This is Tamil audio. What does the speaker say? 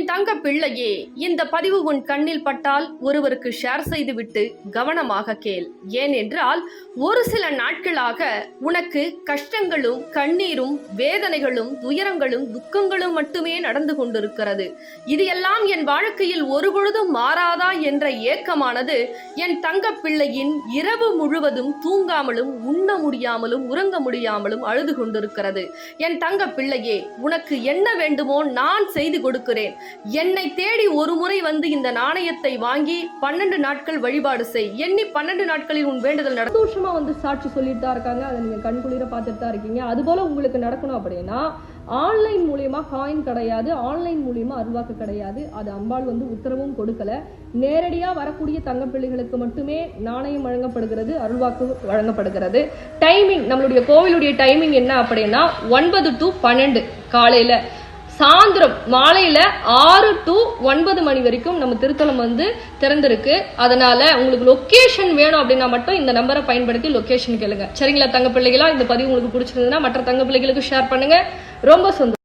என் தங்க பிள்ளையே இந்த பதிவு உன் கண்ணில் பட்டால் ஒருவருக்கு ஷேர் செய்துவிட்டு கவனமாக கேள். ஏனென்றால் ஒரு சில நாட்களாக உனக்கு கஷ்டங்களும் கண்ணீரும் வேதனைகளும் துயரங்களும் துக்கங்களும் மட்டுமே நடந்து கொண்டிருக்கிறது. இது எல்லாம் என் வாழ்க்கையில் ஒருபொழுதும் மாறாதா என்ற ஏக்கமானது என் தங்க பிள்ளையின் இரவு முழுவதும் தூங்காமலும் உண்ண முடியாமலும் உறங்க முடியாமலும் அழுது கொண்டிருக்கிறது. என் தங்க பிள்ளையே உனக்கு என்ன வேண்டுமோ நான் செய்து கொடுக்கிறேன். என்னை தேடி ஒரு முறை வந்து இந்த நாணயத்தை வாங்கி பன்னெண்டு நாட்கள் வழிபாடு செய். எண்ணி பன்னெண்டு நாட்களில் உன் வேண்டுதல் நட சந்தோஷமா வந்து சாட்சி சொல்லிட்டு தான் இருக்காங்க. அதை நீங்க கண்குளிர பார்த்துட்டு தான் இருக்கீங்க. அதுபோல உங்களுக்கு நடக்கணும் அப்படின்னா ஆன்லைன் மூலியமா காயின் கிடையாது. ஆன்லைன் மூலியமா அருள்வாக்கு கிடையாது. அது அம்பாள் வந்து உத்தரவும் கொடுக்கல. நேரடியா வரக்கூடிய தங்க பிள்ளைகளுக்கு மட்டுமே நாணயம் வழங்கப்படுகிறது அருள்வாக்கு வழங்கப்படுகிறது. டைமிங் நம்மளுடைய கோவிலுடைய டைமிங் என்ன அப்படின்னா ஒன்பது டு பன்னெண்டு காலையில. சாயந்தரம் மாலையில் ஆறு டு ஒன்பது மணி வரைக்கும் நம்ம திருத்தலம் வந்து திறந்திருக்கு. அதனால உங்களுக்கு லொக்கேஷன் வேணும் அப்படின்னா மட்டும் இந்த நம்பரை பயன்படுத்தி லொக்கேஷன் கேளுங்க. சரிங்களா தங்க பிள்ளைகளா? இந்த பதிவு உங்களுக்கு பிடிச்சிருந்ததுன்னா மற்ற தங்க பிள்ளைகளுக்கு ஷேர் பண்ணுங்க. ரொம்ப சந்தோஷம்.